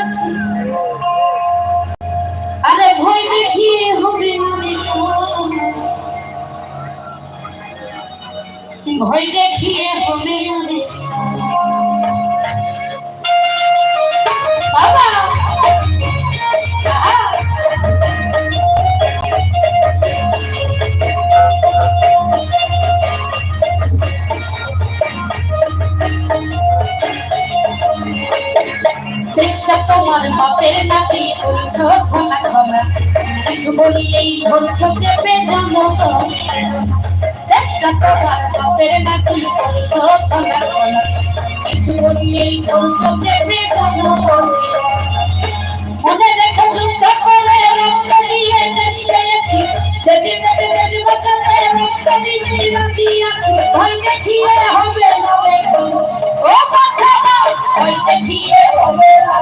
আছি বাপের করছ ছলা ছলা কিছু বলিলেই ধরছো চেপে জানো মনে রেখো যুদ্ধ করে রক্ত দিয়ে দেশ পেয়েছি দেবী দেবী দেবী বাঁচাতে রক্ত দিতে রাজি আছি ভয় দেখিয়ে হবে না দেখো ও বাঁচাবো ভয় দেখিয়ে হবে না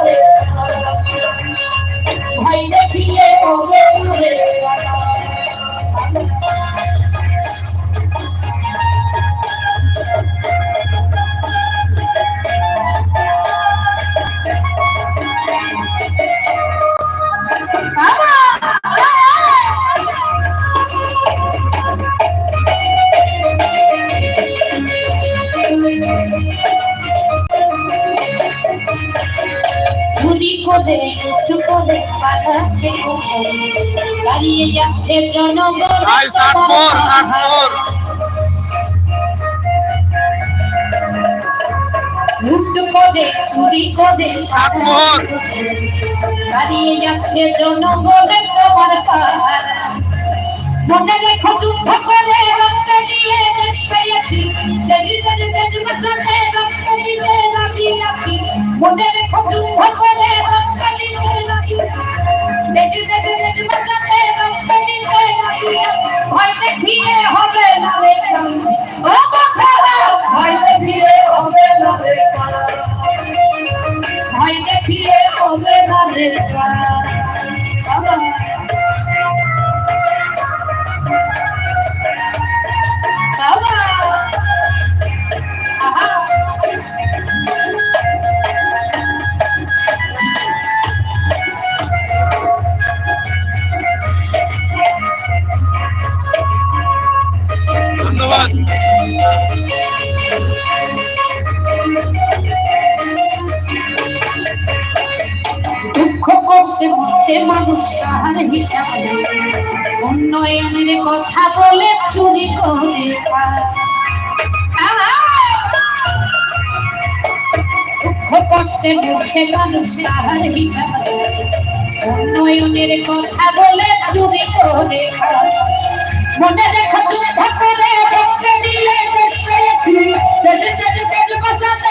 ভয় দেখিয়ে হবে না দাঁড়িয়ে যাচ্ছে জনগণ। উঁচু করে চুরি করে দাঁড়িয়ে যাচ্ছে জনগণের তোমার মনে রেখো যুদ্ধ করে রক্ত দিয়ে দেশ পেয়েছি। মনে রেখো যুদ্ধ করে। ভয় দেখিয়ে হবে না রে ভয় দেখিয়ে হবে না রে। ভয় দেখিয়ে হবে না রে মরছে মানুষ, তাহার হিসাব। উন্নয়নের কথা বলে চুরি করে দুঃখ কষ্টে মরছে মানুষ, তাহার হিসাব উন্নয়নের কথা বলে চুরি করে মনে করে দিয়ে দেশ পেয়েছি দেশ দেশ দেশ বাঁচাতে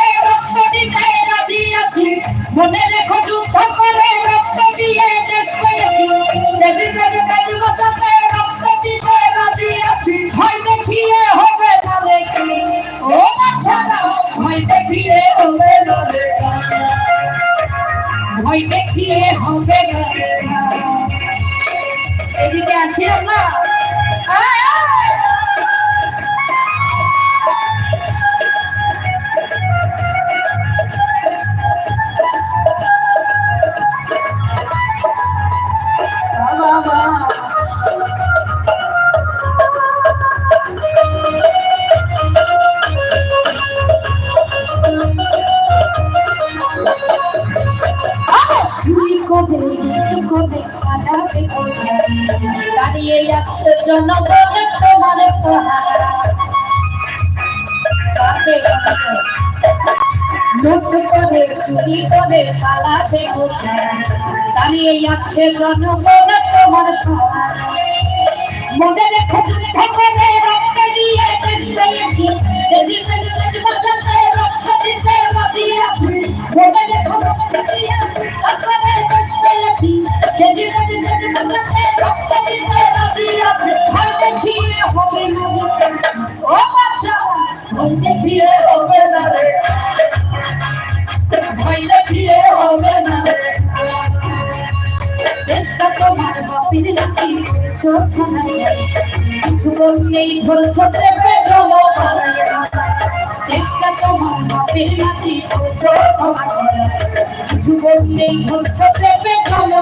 দাঁড়িয়ে যাচ্ছে জনগণের তোমার লুট করে, চুরি করে কোথায় দাঁড়িয়ে যাচ্ছে জনগণের তোমার মনে রেখে আছি। কিছু বললেই ধরছো জমা দেশটা তোমার বাপের নাতি কিছু বললেই ধরছো চেপে চলো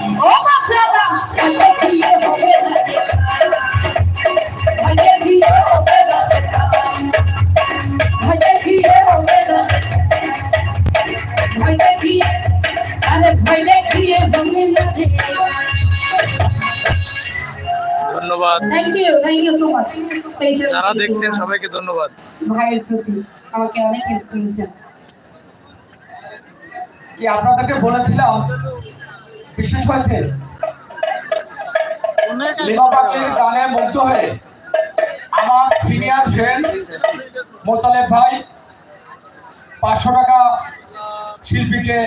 যারা দেখছেন সবাইকে ধন্যবাদ। ভাইয়ের প্রতি আমাকে অনেক হেল্প করেছেন। কি আপনাদেরকে বলেছিলাম বিশেষ হয়েছে গানে মুগ্ধ হয়ে আমার সিনিয়র ফ্রেন্ড মোতালেব ভাই পাঁচশো টাকা শিল্পীকে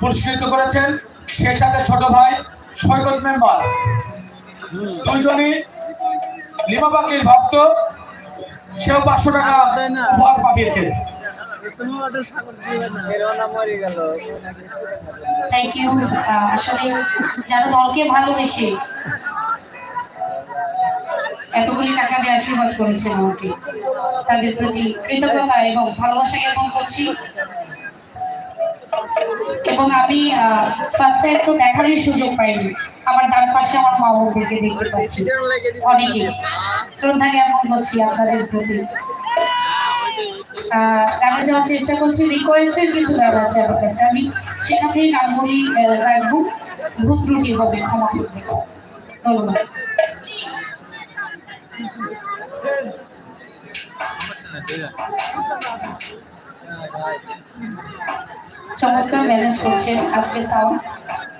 পুরস্কৃত করেছেন। সেই সাথে ছোট ভাই সৈকত মেম্বার। দুইজনই লিমা পাখির ভক্ত সেও পাঁচশো টাকা উপহার পাঠিয়েছে। থ্যাংক ইউ আসলে যারা দলকে ভালোবেসে এতগুলি টাকা দিয়ে আশীর্বাদ করেছেন আমাকে তাদের প্রতি কৃতজ্ঞতা এবং ভালোবাসা জ্ঞাপন করছি। এবং আমি ফার্স্ট টাইম তো দেখারই সুযোগ পাইনি। আমার ডান পাশে আমার মা বোনদেরকে দেখতে পাচ্ছি। অনেকে শ্রদ্ধা জ্ঞাপন করছি আপনাদের প্রতি। গানে যাওয়ার চেষ্টা করছি। রিকোয়েস্টের কিছু গান আছে আমার কাছে। আমি সেখান থেকে গানগুলি আহ, রাখব। ভূত ত্রুটি হবে ক্ষমা করবে। ধন্যবাদ। চমৎকার ম্যানেজ করছেন আজকে সাউন্ড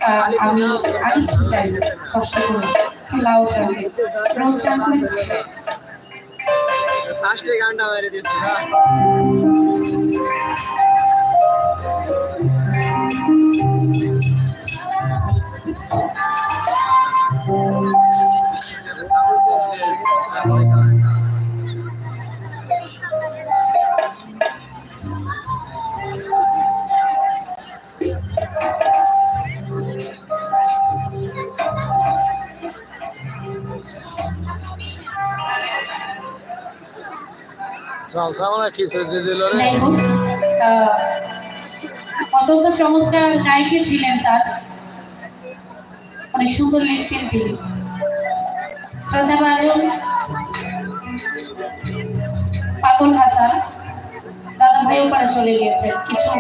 আমি আমি একটু চাই, কষ্ট করে। একটু লাউড রাখবে রোজ গান করে লাস্টে গানটা মেরে দিচ্ছি না সামনে অত্যন্ত চমৎকার গায়িকা ছিলেন তার অনেক সুন্দর লিখতেন তিনি শ্রদ্ধা বাজন পাগল হাসান দাদা ভাই ওপারে চলে গিয়েছেন কিছু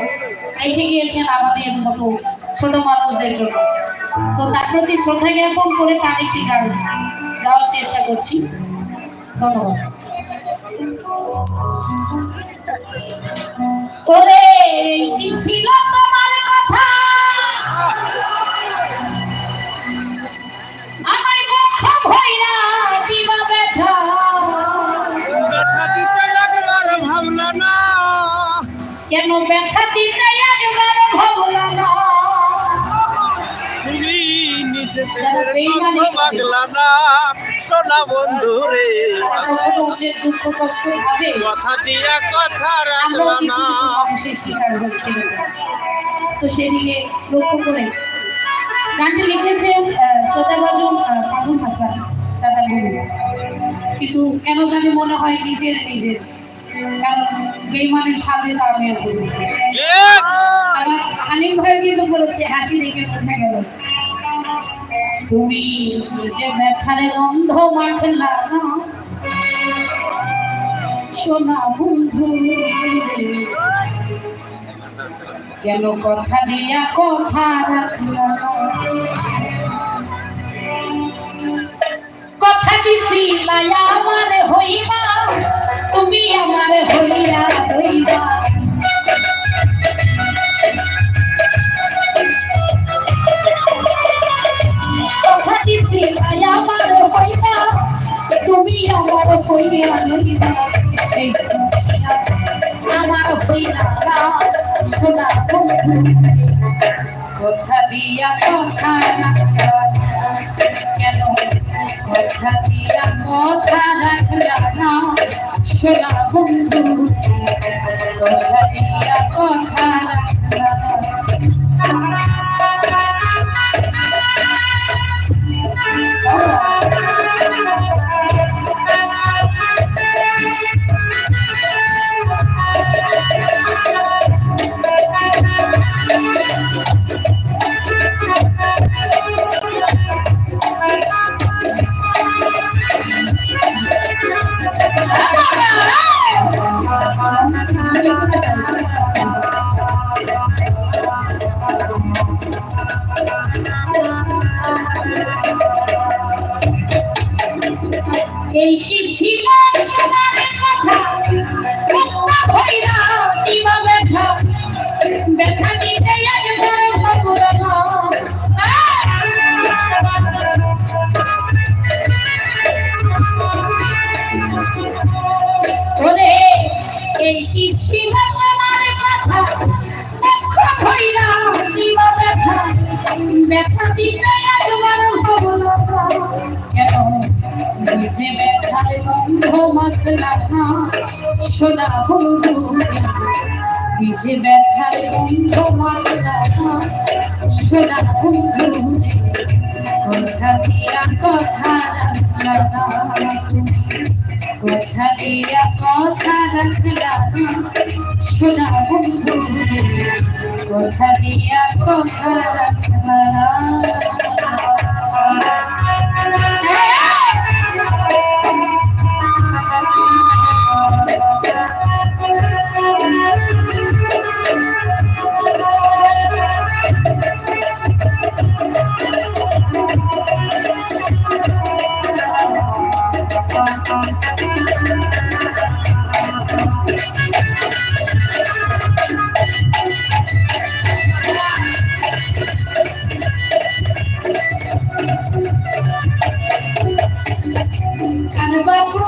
রেখে গিয়েছেন আমাদের মতো ছোট মানুষদের জন্য তো তার প্রতি শ্রদ্ধা জ্ঞাপন করে তার একটি গান গাওয়ার চেষ্টা করছি ধন্যবাদ তোরে কি ছিল তোমার কথা? আমায় মুখ ভইরা দিবা ব্যথা। ব্যথা দিতে একবার ভাবলা না। কেন ব্যথা দিতে একবার ভাবলা না? তুমি নিজে করে। না। সোনা বন্ধু রে। কথা দিয়া কথা না। তো সেদিকে লক্ষ্য করে গানটি শ্রোতাভাজন আহ, ফাগুন হাসান দাদা কিন্তু কেন জানি মনে হয় নিজের নিজের। কারণ বেইমানের খাবে তার মেয়ের বলেছে ভাই কিন্তু বলেছে হাসি দেখে বোঝা গেল। তুমি যে ব্যথার গন্ধ মাখলা সোনা বন্ধু, কেন কথা দিয়া কথা রাখলা? কথা কি সিলাই আমার হইবা? তুমি আমার হইয়া হইবা সোনা কথা দিয়া কথা কেন কথা দিয়া কথা রাখলাম বন্ধু কথা দিয়া সোনা বন্ধু যে ব্যথার বন্ধ মাতা সোনা বন্ধু কথা দিয়া কথা রাখলা কথা দিয়া কথা রাখলা সোনা বন্ধু কথা দিয়া কথা রাখলা Arriba pro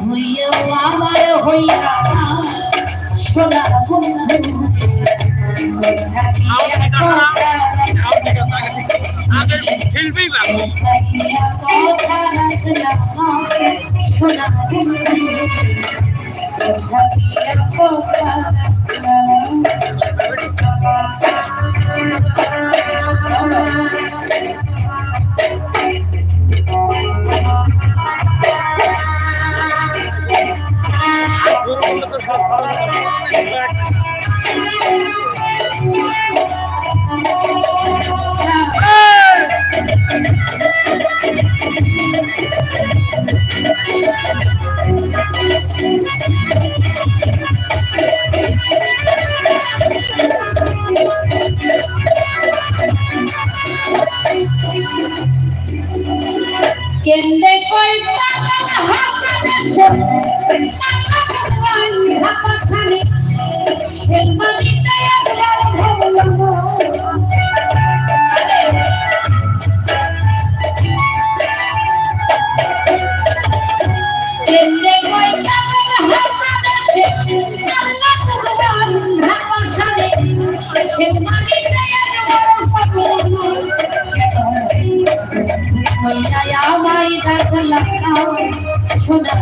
হইয়া আমার হইয়া সোনা শিল্পী সোনা Thank back. সোনা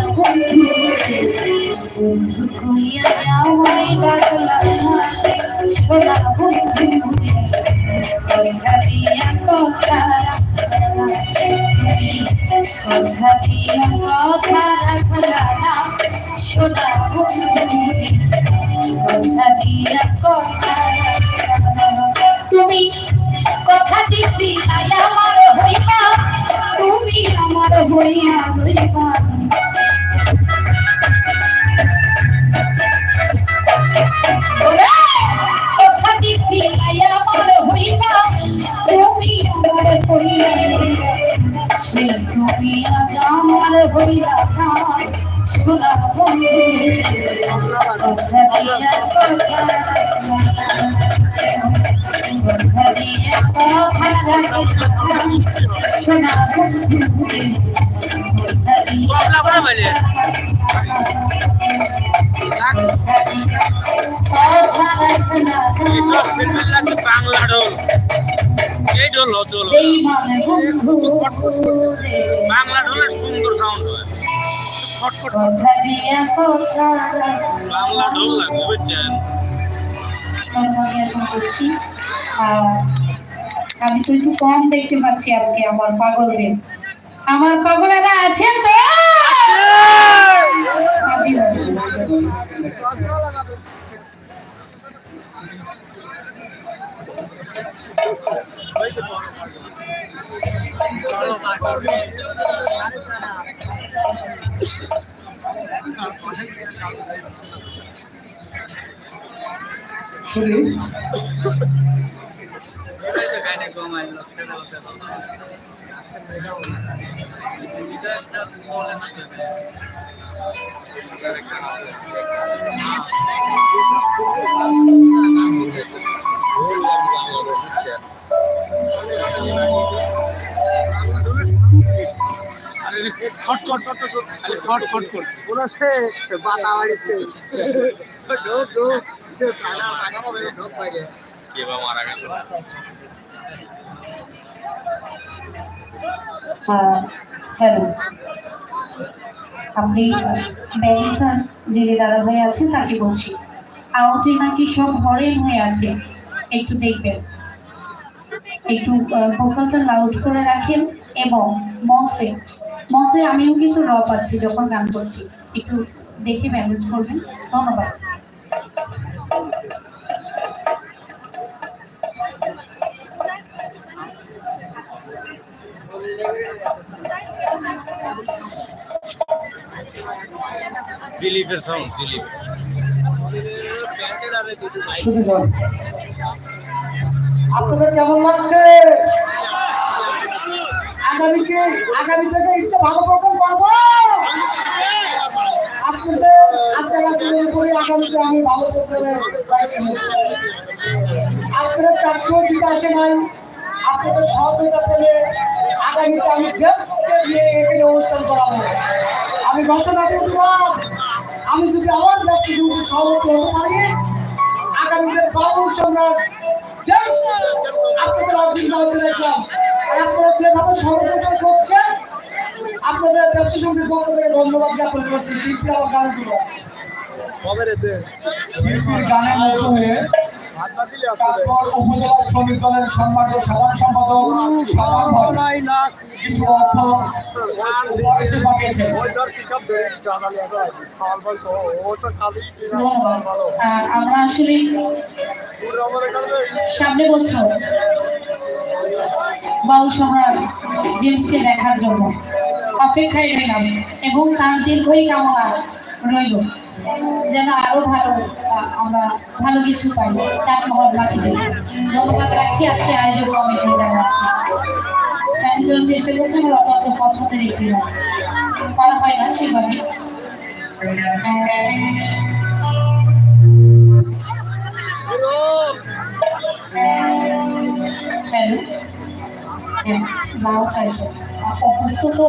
বাংলা ঢোল এই ঢোল বাংলা ঢোলের সুন্দর সাউন্ড হয় বাংলা ঢোল লাগবে বুঝছেন আমি তো একটু কম দেখতে পাচ্ছি আজকে আমার পাগলদের। আমার পাগলেরা আছেন তো? শুনি আমি শুনি খট খট খট খট খালি খট খট করছে কে বা মারা গেছে হ্যালো আপনি ব্যাংসার যে দাদা ভাই আছেন, তাকে বলছি। আউটে নাকি সব হরেন হয়ে আছে। একটু দেখবেন। একটু ভোকালটা লাউড করে রাখেন এবং মসে মসে আমিও কিন্তু র পাচ্ছি যখন গান করছি। একটু দেখে ম্যানেজ করবেন। ধন্যবাদ। দিলীপের সাউন্ড দিলীপ। আপনাদের কেমন লাগছে? আগামীকে আগামী থেকে ইচ্ছা ভালো প্রোগ্রাম করব। আপনাদের আচার আচরণ করে আগামীতে আমি ভালো প্রোগ্রামে আপনাদের চাকরিও ঠিক আসে নাই। আপনাদের সহযোগিতা পেলে আগামীতে আমি জেমসকে দিয়ে এখানে অনুষ্ঠান করাবো। আমি ঘোষণা করলাম আমি যদি আমার ব্যক্তি সমিতির সভাপতি হতে পারি আগামীতে বাবুল সম্রাট জেমস আপনাদের অফিস দাওয়াতে রাখলাম। আর আপনারা যেভাবে সহযোগিতা করছেন আপনাদের ব্যবসা সমিতির পক্ষ থেকে ধন্যবাদ জ্ঞাপন করছি। শিল্পী আমার গান শুরু গানে মুগ্ধ হয়ে তারপর উপজেলা শ্রমিক দলের সম্মানিত সাধারণ সম্পাদক কিছু অর্থ আমরা আসলে সামনে বছর বাউল সম্রাট জেমসকে দেখার জন্য অপেক্ষায় রইলাম এবং তার দীর্ঘই কামনা রইল। যেন আরও ভালো আমরা ভালো কিছু পাই। চাটমহল মাটিতে ধন্যবাদ রাখছি আজকে আয়োজক কমিটি জানাচ্ছি গান চেষ্টা করছি আমার অত্যন্ত পছন্দের একটি করা হয় না সেভাবে। হ্যালো? হ্যাঁ নাও চাইছে অভ্যস্ত তো?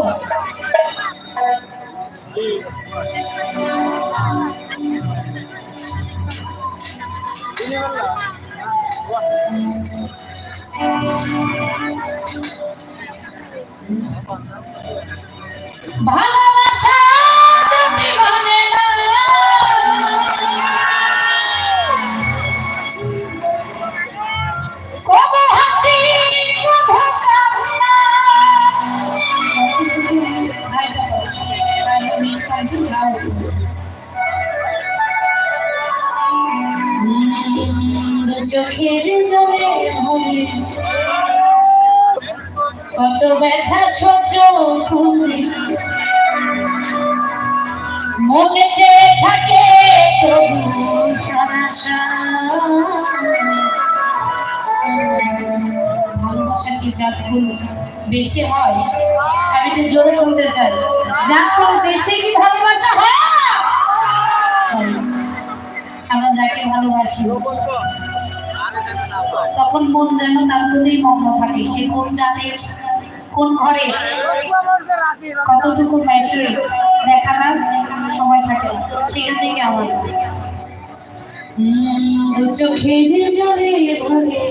ভালোবাসা মনে চেয়ে থাকে তবু ভালোবাসা কি জাতগুলো বেঁচে হয়? আমি তো জোরে শুনতে চাই। যখন বেঁচে কি ভালোবাসা হয়? আমরা যাকে ভালোবাসি, তখন মন যেন তার প্রতি মগ্ন থাকে। সে কোন জাতের কোন ঘরে, কতটুকু ম্যাচুরি দেখানোর সময় থাকে না। সেখান থেকে আমার দু চোখের জলে ভরে